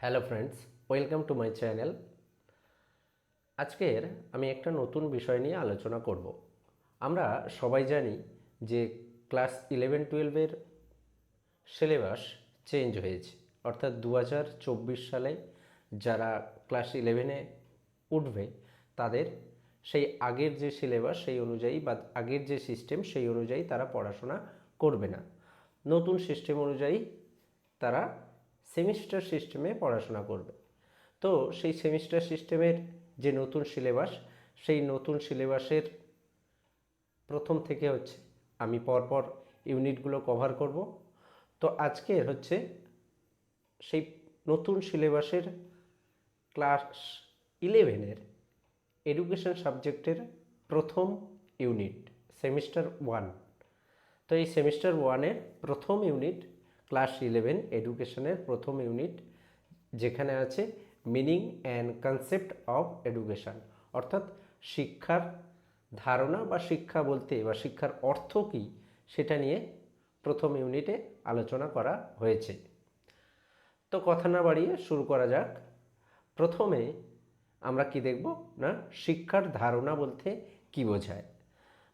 Hello friends, welcome to my channel. আজকের আমি একটা নতুন বিষয় নিয়ে আলোচনা করব। আমরা সবাই জানি যে ক্লাস ইলেভেন, টুয়েলভের সিলেবাস চেঞ্জ হয়েছে। অর্থাৎ দু হাজার চব্বিশ সালে যারা ক্লাস ইলেভেনে উঠবে, তাদের সেই আগের যে সিলেবাস সেই অনুযায়ী বা আগের যে সিস্টেম সেই অনুযায়ী তারা পড়াশোনা করবে না। নতুন সিস্টেম অনুযায়ী তারা সেমিস্টার সিস্টেমে পড়াশোনা করবে। তো সেই সেমিস্টার সিস্টেমের যে নতুন সিলেবাস, সেই নতুন সিলেবাসের প্রথম থেকে হচ্ছে আমি পরপর ইউনিটগুলো কভার করব। তো আজকের হচ্ছে সেই নতুন সিলেবাসের ক্লাস ইলেভেনের এডুকেশন সাবজেক্টের প্রথম ইউনিট, সেমিস্টার ওয়ান। তো এই সেমিস্টার ওয়ানের প্রথম ইউনিট ক্লাস ইলেভেন এডুকেশনের প্রথম ইউনিট, যেখানে আছে meaning and concept of education. অর্থাৎ শিক্ষার ধারণা বা শিক্ষা বলতে বা শিক্ষার অর্থ কী, সেটা নিয়ে প্রথম ইউনিটে আলোচনা করা হয়েছে। তো কথা না বাড়িয়ে শুরু করা যাক। প্রথমে আমরা কি দেখব না, শিক্ষার ধারণা বলতে কি বোঝায়?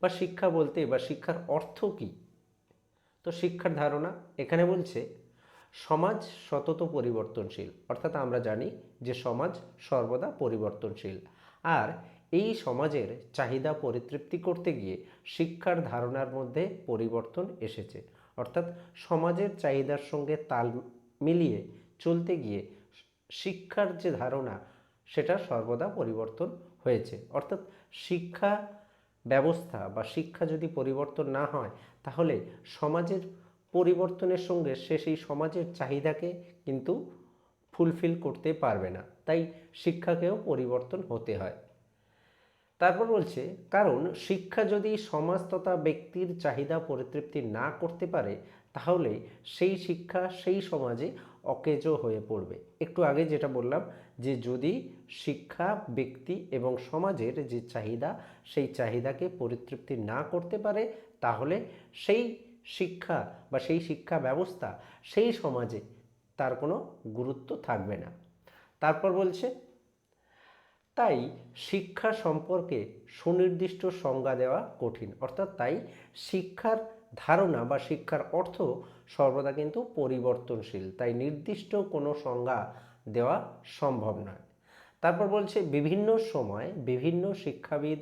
বা শিক্ষা বলতে বা শিক্ষার অর্থ কী? তো শিক্ষার ধারণা এখানে বলছে, সমাজ সতত পরিবর্তনশীল। অর্থাৎ আমরা জানি যে সমাজ সর্বদা পরিবর্তনশীল। আর এই সমাজের চাহিদা পরিতৃপ্তি করতে গিয়ে শিক্ষার ধারণার মধ্যে পরিবর্তন এসেছে। অর্থাৎ সমাজের চাহিদার সঙ্গে তাল মিলিয়ে চলতে গিয়ে শিক্ষার যে ধারণা, সেটা সর্বদা পরিবর্তন হয়েছে। অর্থাৎ শিক্ষা ব্যবস্থা বা শিক্ষা যদি পরিবর্তন না হয়, তাহলে সমাজের পরিবর্তনের সঙ্গে সে সেই সমাজের চাহিদাকে কিন্তু ফুলফিল করতে পারবে না। তাই শিক্ষাকেও পরিবর্তন হতে হয়। তারপর বলছে, কারণ শিক্ষা যদি সমাজ তথা ব্যক্তির চাহিদা পরিতৃপ্তি না করতে পারে তাহলে সেই শিক্ষা, সেই সমাজে অকেজো হয়ে পড়বে। একটু আগে যেটা বললাম যে যদি শিক্ষা, ব্যক্তি এবং সমাজের যে চাহিদা, সেই চাহিদাকে পরিতৃপ্তি না করতে পারে, তাহলে সেই শিক্ষা বা সেই শিক্ষা ব্যবস্থা, সেই সমাজে তার কোনো গুরুত্ব থাকবে না। তারপর বলছে, তাই শিক্ষা সম্পর্কে সুনির্দিষ্ট সংজ্ঞা দেওয়া কঠিন। অর্থাৎ তাই শিক্ষার ধারণা বা শিক্ষার অর্থ সর্বদা কিন্তু পরিবর্তনশীল। তাই নির্দিষ্ট কোনো সংজ্ঞা দেওয়া সম্ভব নয়। তারপর বলছে, বিভিন্ন সময় বিভিন্ন শিক্ষাবিদ,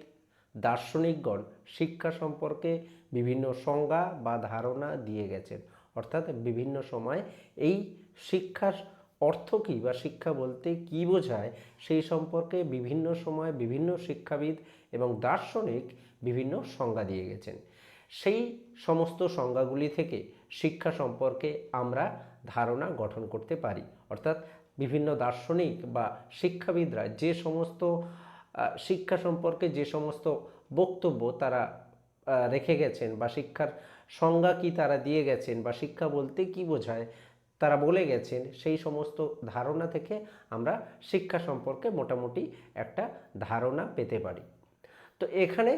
দার্শনিকগণ শিক্ষা সম্পর্কে বিভিন্ন সংজ্ঞা বা ধারণা দিয়ে গেছেন। অর্থাৎ বিভিন্ন সময় এই শিক্ষার অর্থ কী বা শিক্ষা বলতে কি বোঝায়, সেই সম্পর্কে বিভিন্ন সময় বিভিন্ন শিক্ষাবিদ এবং দার্শনিক বিভিন্ন সংজ্ঞা দিয়ে গেছেন। সেই সমস্ত সংজ্ঞাগুলি থেকে শিক্ষা সম্পর্কে আমরা ধারণা গঠন করতে পারি। অর্থাৎ বিভিন্ন দার্শনিক বা শিক্ষাবিদরা যে সমস্ত শিক্ষা সম্পর্কে যে সমস্ত বক্তব্য তারা রেখে গেছেন বা শিক্ষার সংজ্ঞা কি তারা দিয়ে গেছেন বা শিক্ষা বলতে কি বোঝায় তারা বলে গেছেন, সেই সমস্ত ধারণা থেকে আমরা শিক্ষা সম্পর্কে মোটামুটি একটা ধারণা পেতে পারি। তো এখানে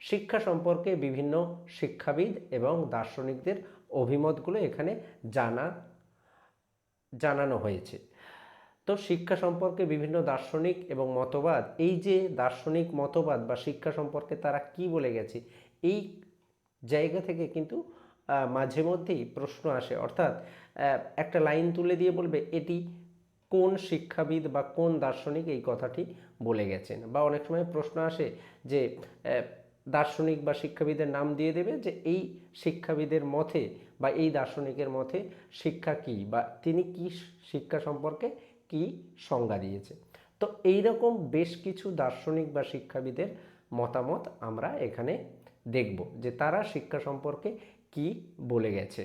শিক্ষা সম্পর্কে বিভিন্ন শিক্ষাবিদ এবং দার্শনিকদের অভিমতগুলো এখানে জানা, জানানো হয়েছে। তো শিক্ষা সম্পর্কে বিভিন্ন দার্শনিক এবং মতবাদ, এই যে দার্শনিক মতবাদ বা শিক্ষা সম্পর্কে তারা কি বলে গেছে, এই জায়গা থেকে কিন্তু মাঝে মধ্যেই প্রশ্ন আসে। অর্থাৎ একটা লাইন তুলে দিয়ে বলবে, এটি কোন শিক্ষাবিদ বা কোন দার্শনিক এই কথাটি বলে গেছেন? বা অনেক সময় প্রশ্ন আসে যে দার্শনিক বা শিক্ষাবিদের নাম দিয়ে দেবে যে এই শিক্ষাবিদের মতে বা এই দার্শনিকের মতে শিক্ষা কি বা তিনি কি শিক্ষা সম্পর্কে কি সংজ্ঞা দিয়েছে। তো এই রকম বেশ কিছু দার্শনিক বা শিক্ষাবিদের মতামত আমরা এখানে দেখব যে তারা শিক্ষা সম্পর্কে কি বলে গেছে।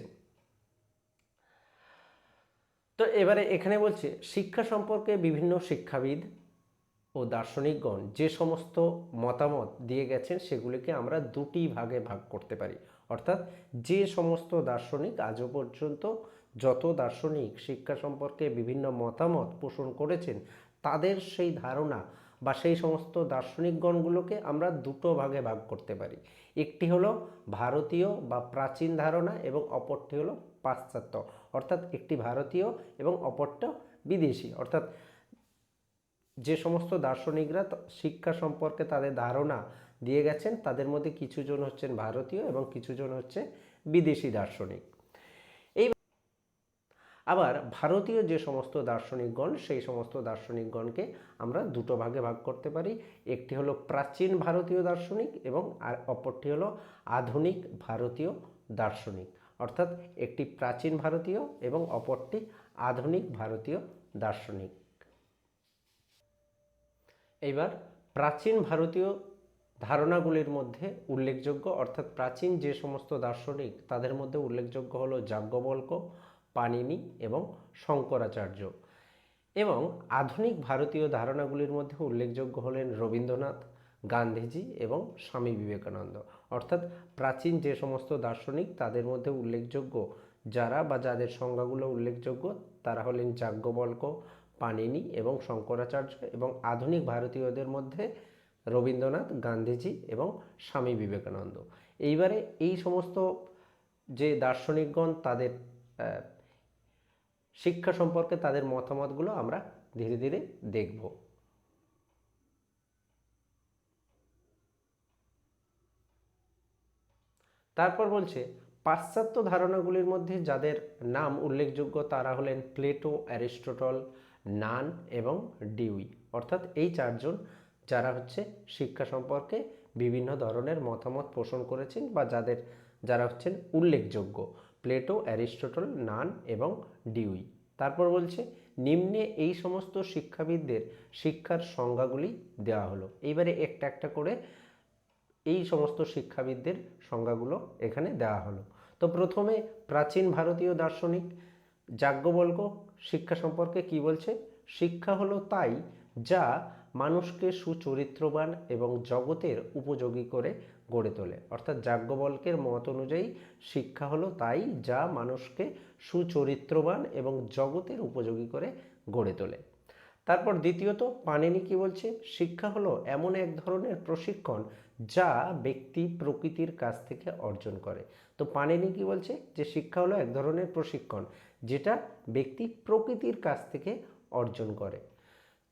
তো এবারে এখানে বলছে, শিক্ষা সম্পর্কে বিভিন্ন শিক্ষাবিদ ও দার্শনিকগণ যে সমস্ত মতামত দিয়ে গেছেন, সেগুলিকে আমরা দুটি ভাগে ভাগ করতে পারি। অর্থাৎ যে সমস্ত দার্শনিক আজও পর্যন্ত যত দার্শনিক শিক্ষা সম্পর্কে বিভিন্ন মতামত পোষণ করেছেন, তাদের সেই ধারণা বা সেই সমস্ত দার্শনিকগণগুলোকে আমরা দুটো ভাগে ভাগ করতে পারি। একটি হলো ভারতীয় বা প্রাচীন ধারণা এবং অপরটি হলো পাশ্চাত্য। অর্থাৎ একটি ভারতীয় এবং অপরটা বিদেশি। অর্থাৎ যে সমস্ত দার্শনিকরা শিক্ষা সম্পর্কে তাদের ধারণা দিয়ে গেছেন, তাদের মধ্যে কিছুজন হচ্ছেন ভারতীয় এবং কিছুজন হচ্ছে বিদেশি দার্শনিক। এই আবার ভারতীয় যে সমস্ত দার্শনিকগণ, সেই সমস্ত দার্শনিকগণকে আমরা দুটো ভাগে ভাগ করতে পারি। একটি হলো প্রাচীন ভারতীয় দার্শনিক এবং আর অপরটি হলো আধুনিক ভারতীয় দার্শনিক। অর্থাৎ একটি প্রাচীন ভারতীয় এবং অপরটি আধুনিক ভারতীয় দার্শনিক। এইবার প্রাচীন ভারতীয় ধারণাগুলির মধ্যে উল্লেখযোগ্য, অর্থাৎ প্রাচীন যে সমস্ত দার্শনিক, তাদের মধ্যে উল্লেখযোগ্য হলো যাজ্ঞবল্ক, পাণিনি এবং শঙ্করাচার্য। এবং আধুনিক ভারতীয় ধারণাগুলির মধ্যে উল্লেখযোগ্য হলেন রবীন্দ্রনাথ, গান্ধীজি এবং স্বামী বিবেকানন্দ। অর্থাৎ প্রাচীন যে সমস্ত দার্শনিক, তাদের মধ্যে উল্লেখযোগ্য যারা বা যাদের সংজ্ঞাগুলো উল্লেখযোগ্য, তারা হলেন যাজ্ঞবল্ক পাণিনি এবং শঙ্করাচার্য এবং আধুনিক ভারতীয়দের মধ্যে রবীন্দ্রনাথ, গান্ধীজি এবং স্বামী বিবেকানন্দ। এইবারে এই সমস্ত যে দার্শনিকগণ তাদের শিক্ষা সম্পর্কে তাদের মতামতগুলো আমরা ধীরে ধীরে দেখব। তারপর বলছে, পাশ্চাত্য ধারণাগুলির মধ্যে যাদের নাম উল্লেখযোগ্য তারা হলেন প্লেটো, অ্যারিস্টটল নান এবং ডিউই। অর্থাৎ এই চারজন যারা হচ্ছে শিক্ষা সম্পর্কে বিভিন্ন ধরনের মতামত পোষণ করেছেন বা যাদের, যারা হচ্ছেন উল্লেখযোগ্য। প্লেটো, অ্যারিস্টটল, নান এবং ডিউই। তারপর বলছে, নিম্নে এই সমস্ত শিক্ষাবিদদের শিক্ষার সংজ্ঞাগুলি দেওয়া হলো। এইবারে একটা একটা করে এই সমস্ত শিক্ষাবিদদের সংজ্ঞাগুলো এখানে দেওয়া হলো। তো প্রথমে প্রাচীন ভারতীয় দার্শনিক যাজ্ঞবল্ক শিক্ষা সম্পর্কে কি বলছে? শিক্ষা হলো তাই যা মানুষকে সুচরিত্রবান এবং জগতের উপযোগী করে গড়ে তোলে। অর্থাৎ যাজ্ঞবল্কের মত অনুযায়ী শিক্ষা হলো তাই যা মানুষকে সুচরিত্রবান এবং জগতের উপযোগী করে গড়ে তোলে। তারপর দ্বিতীয়ত, পাণিনি কি বলছে? শিক্ষা হলো এমন এক ধরনের প্রশিক্ষণ যা ব্যক্তি প্রকৃতির কাছ থেকে অর্জন করে। তো পাণিনি কি বলছে? যে শিক্ষা হলো এক ধরনের প্রশিক্ষণ যেটা ব্যক্তি প্রকৃতির কাছ থেকে অর্জন করে।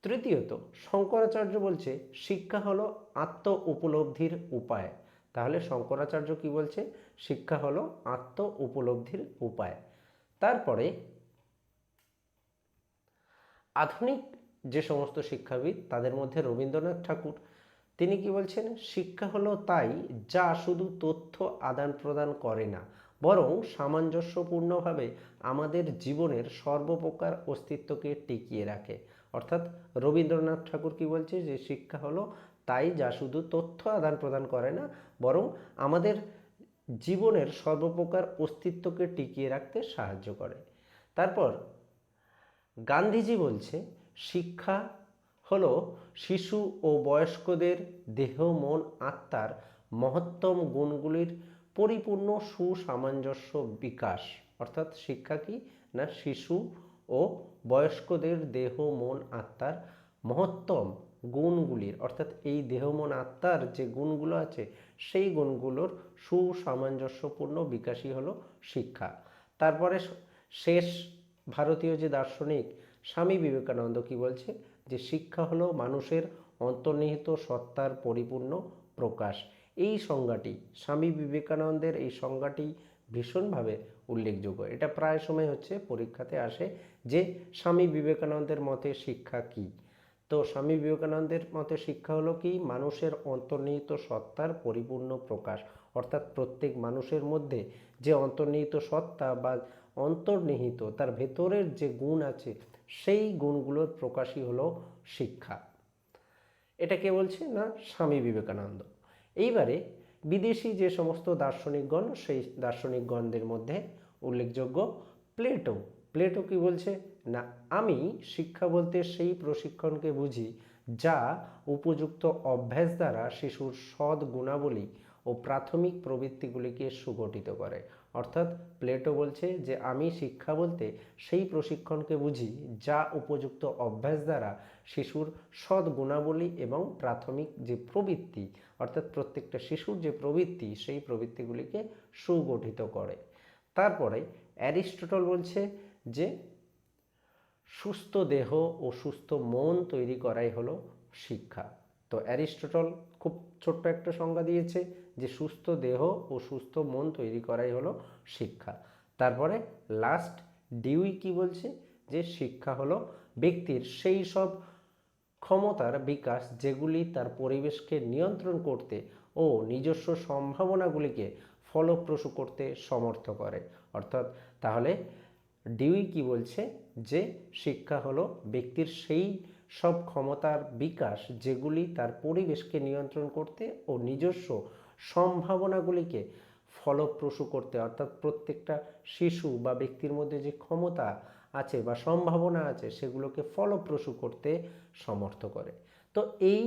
তৃতীয়ত, শঙ্করাচার্য বলছে, শিক্ষা হলো আত্ম উপলব্ধির উপায়। তাহলে শঙ্করাচার্য কি বলছে? শিক্ষা হলো আত্ম উপলব্ধির উপায়। তারপরে, আধুনিক যে সমস্ত শিক্ষাবিদ, তাদের মধ্যে রবীন্দ্রনাথ ঠাকুর, তিনি কি বলছেন? শিক্ষা হলো তাই যা শুধু তথ্য আদান প্রদান করে না বরং সামঞ্জস্যপূর্ণভাবে আমাদের জীবনের সর্বপ্রকার অস্তিত্বকে টিকিয়ে রাখে। অর্থাৎ রবীন্দ্রনাথ ঠাকুর কি বলছে যে, শিক্ষা হলো তাই যা শুধু তথ্য আদান প্রদান করে না, বরং আমাদের জীবনের সর্বপ্রকার অস্তিত্বকে টিকিয়ে রাখতে সাহায্য করে। তারপর গান্ধীজি বলছে, শিক্ষা হলো শিশু ও বয়স্কদের দেহ, মন, আত্মার মহত্তম গুণগুলির পরিপূর্ণ সুসামঞ্জস্য বিকাশ। অর্থাৎ শিক্ষা কি? না, শিশু ও বয়স্কদের দেহ, মন, আত্মার মহত্তম গুণগুলির। অর্থাৎ এই দেহ, মন, আত্মার যে গুণগুলো আছে, সেই গুণগুলোর সুসামঞ্জস্যপূর্ণ বিকাশই হলো শিক্ষা। তারপরে শেষ ভারতীয় যে দার্শনিক স্বামী বিবেকানন্দ কি বলছে? যে শিক্ষা হলো মানুষের অন্তর্নিহিত সত্তার পরিপূর্ণ প্রকাশ। এই সংজ্ঞাটি, স্বামী বিবেকানন্দের এই সংজ্ঞাটি ভীষণভাবে উল্লেখযোগ্য। এটা প্রায় সময় হচ্ছে পরীক্ষাতে আসে যে স্বামী বিবেকানন্দের মতে শিক্ষা কি? তো স্বামী বিবেকানন্দের মতে শিক্ষা হলো কি? মানুষের অন্তর্নিহিত সত্তার পরিপূর্ণ প্রকাশ। অর্থাৎ প্রত্যেক মানুষের মধ্যে যে অন্তর্নিহিত সত্তা বা অন্তর্নিহিত তার ভেতরের যে গুণ আছে, সেই গুণগুলোর প্রকাশই হলো শিক্ষা। এটা কে বলছে না? স্বামী বিবেকানন্দ। এইবারে বিদেশি যে সমস্ত দার্শনিকগণ, সেই দার্শনিকগণদের মধ্যে উল্লেখযোগ্য প্লেটো। প্লেটো কি বলছে? না, আমি শিক্ষা বলতে সেই প্রশিক্ষণকে বুঝি যা উপযুক্ত অভ্যাস দ্বারা শিশুর সৎ গুণাবলী ও প্রাথমিক প্রবৃত্তিগুলিকে সুগঠিত করে। অর্থাৎ প্লেটো বলছে যে, আমি শিক্ষা বলতে সেই প্রশিক্ষণকে বুঝি যা উপযুক্ত অভ্যাস দ্বারা শিশুর সৎ গুণাবলী এবং প্রাথমিক যে প্রবৃত্তি, অর্থাৎ প্রত্যেকটা শিশুর যে প্রবৃত্তি, সেই প্রবৃত্তিগুলিকে সুগঠিত করে। তারপরে অ্যারিস্টটল বলছে যে, সুস্থ দেহ ও সুস্থ মন তৈরি করাই হলো শিক্ষা। তো অ্যারিস্টটল খুব ছোট্ট একটা সংজ্ঞা দিয়েছে যে সুস্থ দেহ ও সুস্থ মন তৈরি করাই হলো শিক্ষা। তারপরে লাস্ট ডিউই কি বলছে? যে শিক্ষা হলো ব্যক্তির সেই সব ক্ষমতার বিকাশ যেগুলি তার পরিবেশকে নিয়ন্ত্রণ করতে ও নিজস্ব সম্ভাবনাগুলিকে ফলপ্রসূ করতে সমর্থ করে। অর্থাৎ তাহলে ডিউই কি বলছে? যে শিক্ষা হলো ব্যক্তির সেই সব ক্ষমতার বিকাশ যেগুলি তার পরিবেশকে নিয়ন্ত্রণ করতে ও নিজস্ব সম্ভাবনাগুলিকে ফলপ্রসূ করতে, অর্থাৎ প্রত্যেকটা শিশু বা ব্যক্তির মধ্যে যে ক্ষমতা আছে বা সম্ভাবনা আছে, সেগুলোকে ফলপ্রসূ করতে সমর্থ করে। তো এই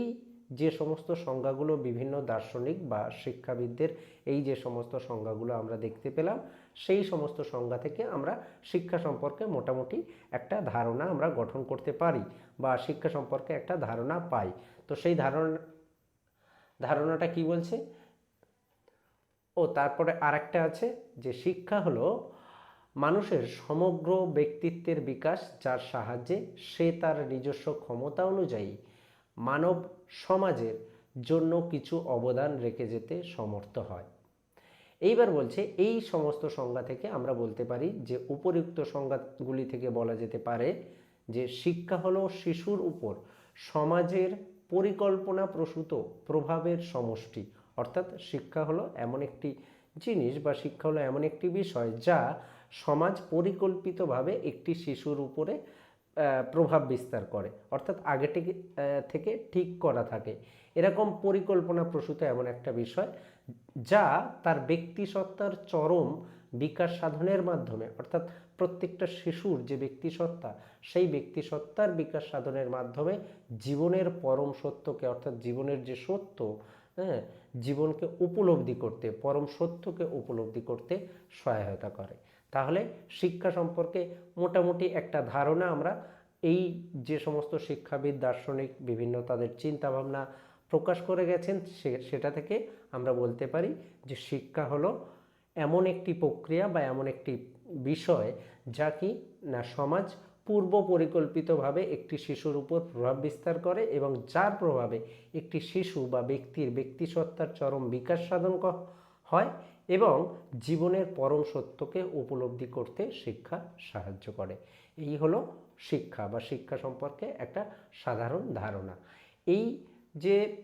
যে সমস্ত সংজ্ঞাগুলো বিভিন্ন দার্শনিক বা শিক্ষাবিদদের এই যে সমস্ত সংজ্ঞাগুলো আমরা দেখতে পেলাম, সেই সমস্ত সংজ্ঞা থেকে আমরা শিক্ষা সম্পর্কে মোটামুটি একটা ধারণা আমরা গঠন করতে পারি বা শিক্ষা সম্পর্কে একটা ধারণা পাই। তো সেই ধারণা, ধারণাটা কি বলছে? ও তারপরে আরেকটা আছে যে শিক্ষা হলো মানুষের সমগ্র ব্যক্তিত্বের বিকাশ যার সাহায্যে সে তার নিজস্ব ক্ষমতা অনুযায়ী মানব সমাজের জন্য কিছু অবদান রেখে যেতে সমর্থ হয়। এইবার বলছে এই সমস্ত সংজ্ঞা থেকে আমরা বলতে পারি যে উপরিউক্ত সংজ্ঞাগুলি থেকে বলা যেতে পারে যে শিক্ষা হলো শিশুর উপর সমাজের পরিকল্পনা প্রসূত প্রভাবের সমষ্টি অর্থাৎ শিক্ষা হলো এমন একটি জিনিস বা শিক্ষা হলো এমন একটি বিষয় যা সমাজ পরিকল্পিতভাবে একটি শিশুর উপরে প্রভাব বিস্তার করে। অর্থাৎ আগে থেকে ঠিক করা থাকে। এরকম পরিকল্পনা প্রসূত এমন একটা বিষয় যা তার ব্যক্তিসত্তার চরম বিকাশ সাধনের মাধ্যমে, অর্থাৎ প্রত্যেকটা শিশুর যে ব্যক্তিসত্তা, সেই ব্যক্তিসত্তার বিকাশ সাধনের মাধ্যমে জীবনের পরম সত্যকে, অর্থাৎ জীবনের যে সত্য হ্যাঁ জীবনকে উপলব্ধি করতে, পরম সত্যকে উপলব্ধি করতে সহায়তা করে। তাহলে শিক্ষা সম্পর্কে মোটামুটি একটা ধারণা আমরা, এই যে সমস্ত শিক্ষাবিদ, দার্শনিক, বিভিন্ন তাদের চিন্তাভাবনা প্রকাশ করে গেছেন সেটা থেকে আমরা বলতে পারি যে শিক্ষা হলো এমন একটি প্রক্রিয়া বা এমন একটি বিষয় যা কি না সমাজ পূর্ব পরিকল্পিতভাবে একটি শিশুর উপর প্রভাব বিস্তার করে এবং যার প্রভাবে একটি শিশু বা ব্যক্তির ব্যক্তিসত্তার চরম বিকাশ সাধন হয় এবং জীবনের পরম সত্যকে উপলব্ধি করতে শিক্ষা সাহায্য করে। এই হলো শিক্ষা বা শিক্ষা সম্পর্কে একটা সাধারণ ধারণা। এই যে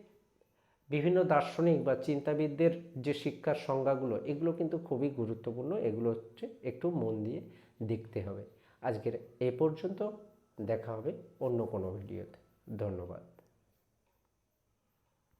বিভিন্ন দার্শনিক বা চিন্তাবিদদের যে শিক্ষার সংজ্ঞাগুলো, এগুলো কিন্তু খুবই গুরুত্বপূর্ণ। এগুলো হচ্ছে একটু মন দিয়ে দেখতে হবে। আজকের এ পর্যন্ত দেখা হবে অন্য কোনো ভিডিওতে। ধন্যবাদ।